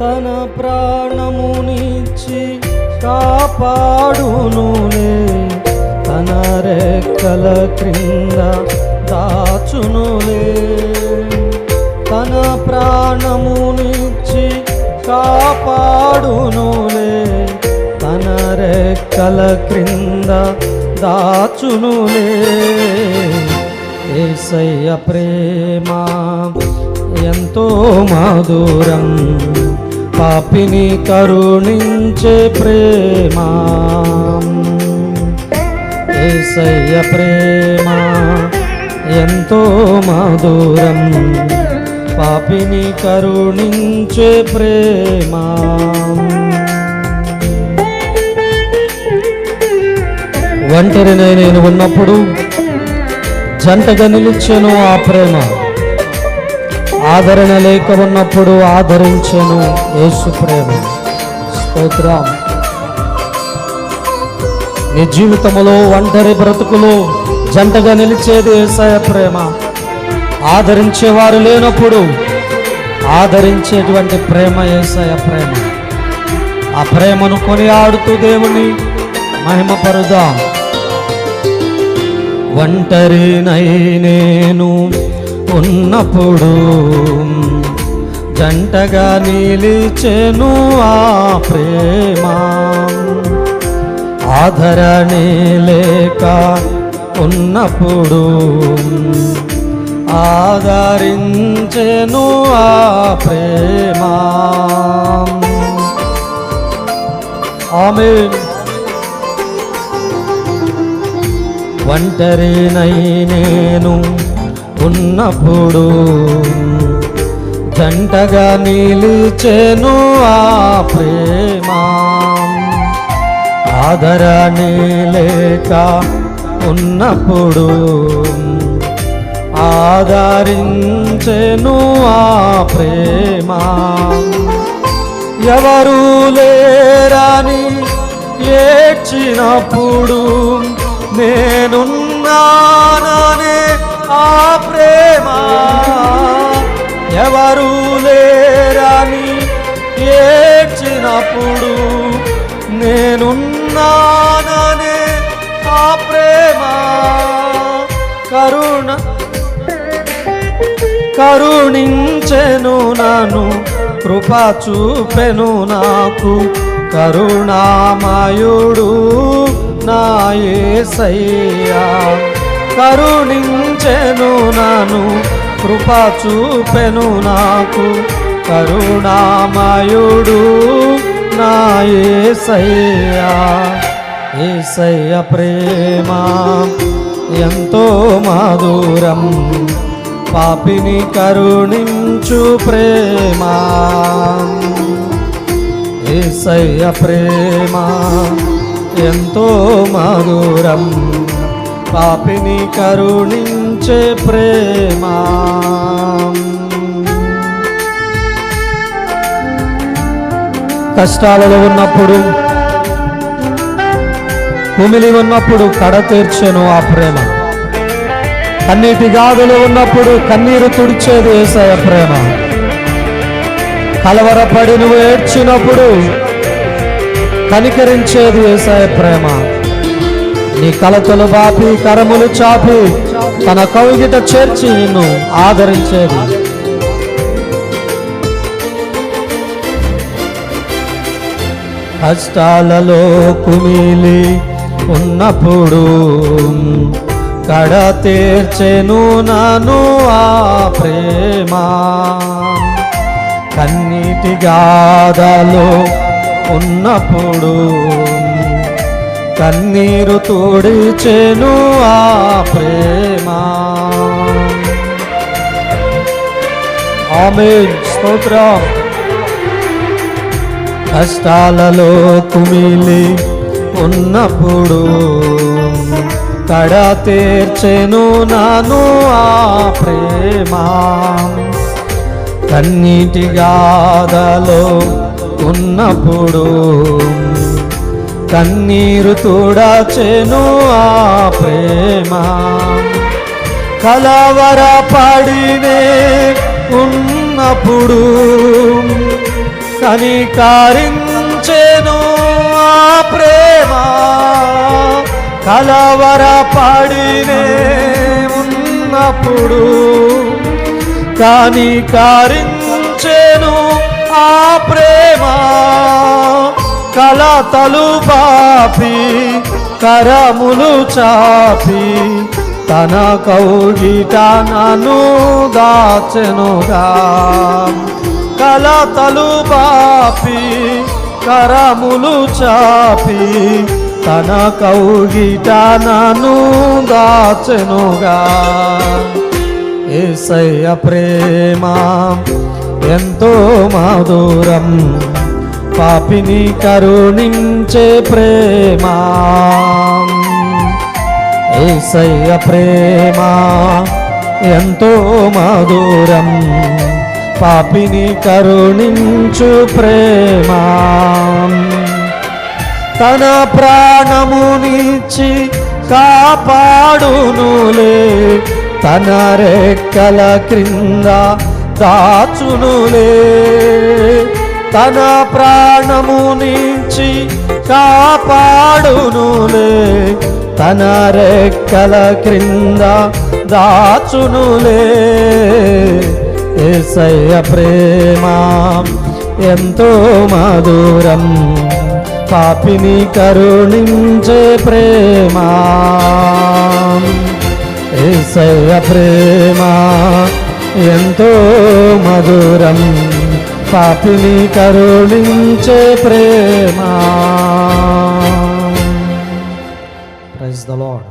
తన ప్రాణమునిచ్చి కాపాడునునే తన రెక్కల క్రింద దాచునులే తన ప్రాణమునిచ్చి కాపాడునులే తన రెక్కల క్రింద దాచునులే ఏసయ్య ప్రేమ ఎంతో మధురం. పాపిని కరుణించే ప్రేమ. ఏసయ్య ప్రేమ ఎంతో మధురం. పాపిని కరుణించే ప్రేమ. ఒంటరినై నేను ఉన్నప్పుడు జంటగా నిలిచాను ఆ ప్రేమ. ఆదరణ లేక ఉన్నప్పుడు ఆదరించను. యేసు ప్రేమ. స్తోత్రం. నీ జీవితంలో ఒంటరి బ్రతుకులు జంటగా నిలిచేది ఏసయ ప్రేమ. ఆదరించేవారు లేనప్పుడు ఆదరించేటువంటి ప్రేమ ఏసయ ప్రేమ. ఆ ప్రేమను కొనియాడుతూ దేవుని మహిమపరుదాం. ఒంటరినై నేను ఉన్నప్పుడు జంటగా నిలిచెను ఆ ప్రేమ. ఆదరణే లేక ఉన్నప్పుడు ఆదరించెను ఆ ప్రేమ. ఆమె ఒంటరినై నేను ఉన్నప్పుడు జంటగా నిలిచెను ఆ ప్రేమ. ఆదరణి లేక ఉన్నప్పుడు ఆదరించెను ఆ ప్రేమ. ఎవరు లేరని ఏడ్చినప్పుడు నేనున్నాననే ప్రేమ ఎవరు లేరని ఏడ్చినప్పుడు నేనున్నాననే ఆ ప్రేమ. కరుణ కరుణించెను నన్ను కృప చూపెను నాకు. కరుణామయుడు నా యేసయ్యా కరుణించెను నాను కృప చూపెను నాకు. కరుణామయుడు నా ఏసయ్యా ఏసయ్య ప్రేమ ఎంతో మధురం. పాపిని కరుణించు ప్రేమ. ఏసయ్య ప్రేమ ఎంతో మధురం. పాపిని కరుణించే ప్రేమ. కష్టాలలో ఉన్నప్పుడు కుమిలి ఉన్నప్పుడు కడ తీర్చెను ఆ ప్రేమ. కన్నీటి గాదులు ఉన్నప్పుడు కన్నీరు తుడిచేది ఏసయ ప్రేమ. కలవరపడి నువ్వు ఏడ్చినప్పుడు కనికరించేది ఏసయ ప్రేమ. నీ కలతలు బాపి కరములు చాపి తన కౌగిట చేర్చి నిన్ను ఆదరించేది. కష్టాలలో కుమిలి ఉన్నప్పుడు కడ తీర్చెను నను ఆ ప్రేమ. కన్నీటి గాథలో ఉన్నప్పుడు కన్నీరు తోడిచెను ఆ ప్రేమ. ఆమె స్తోత్రం. కష్టాలలో కుమిలి ఉన్నప్పుడు కడ తీర్చెను నాను ఆ ప్రేమ. కన్నీటి గాథలో ఉన్నప్పుడు కన్నీరు తోడాచెను ఆ ప్రేమ. కలవర పడినే ఉన్నప్పుడు కనికారించెను ఆ ప్రేమ. కలవర పడినే ఉన్నప్పుడు కనికారించెను ఆ ప్రేమ. కలతలు బాపి కరములు చాపి తన కౌగిట నను దాచెనుగా. కలతలు బాపి కరములు చాపి తన కౌగిట నను దాచెనుగా. ఏసయ్య ప్రేమ ఎంతో మధురం పాపిని కరుణించే ప్రేమ. ఏసయ్య ప్రేమ ఎంతో మధురం. పాపిని కరుణించు ప్రేమ. తన ప్రాణమునిచ్చి కాపాడునులే. తన రెక్కల క్రింద దాచునులే. తన ప్రాణము నుంచి కాపాడునులే తన రెక్కల క్రింద దాచునులే ఏసయ్య ప్రేమ ఎంతో మధురం పాపిని కరుణించే ప్రేమ. ఏసయ్య ప్రేమ ఎంతో మధురం పాపిని కరుణించే ప్రేమ. Praise the lord